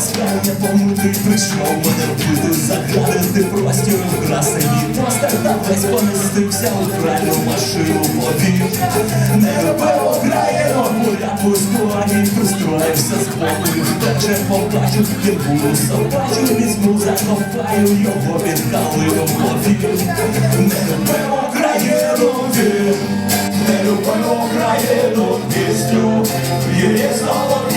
Останнє помилки прийшов мене вбити, загадити простір краси і простер та весь понестився у краю машину повів. Не любив Україну, буряку з куані пристроївся з боку, втече побачу, кирбую собачу, візьму, закопаю його під калину повів. Не любив Україну, він, не любив Україну, пісню, її золоту.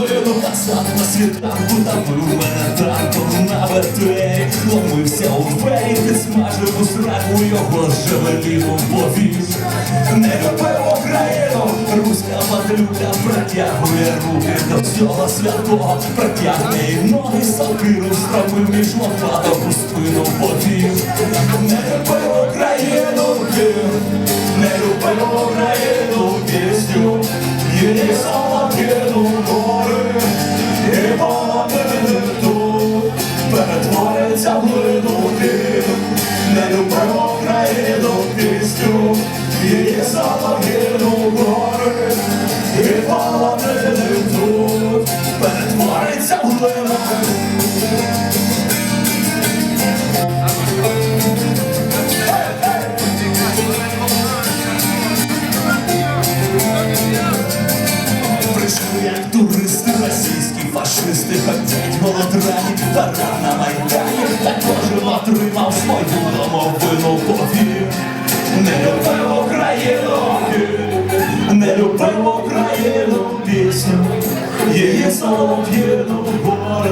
Перетвориться в глину Насад на світанку Давив мене танком на вертей Ломився у двері Підсмажив у сраку Його жевеліну повіз Не любив Україну. Руська патрюля Протягує руки до всього святого. Протягне і ноги сокиру Стромив між лопаток у спину повіз Не любив Україну. Не любив Україну пісню Її солов'їну Глину Не любимо країну пісню Її солов'їну гори І полонини тут Перетвориться в російські фашисти Хотять голодрані, пора на майдані Та кожен отримав свою домовину повір. Не любив Україну, не любив Україну пісню. Її солов'їну гори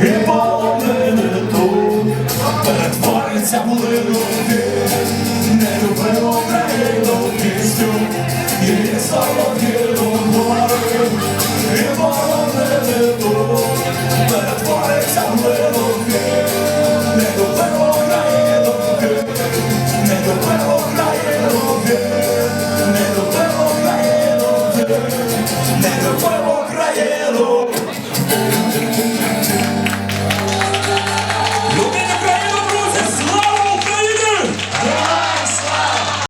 І полонини тут Перетвориться в лину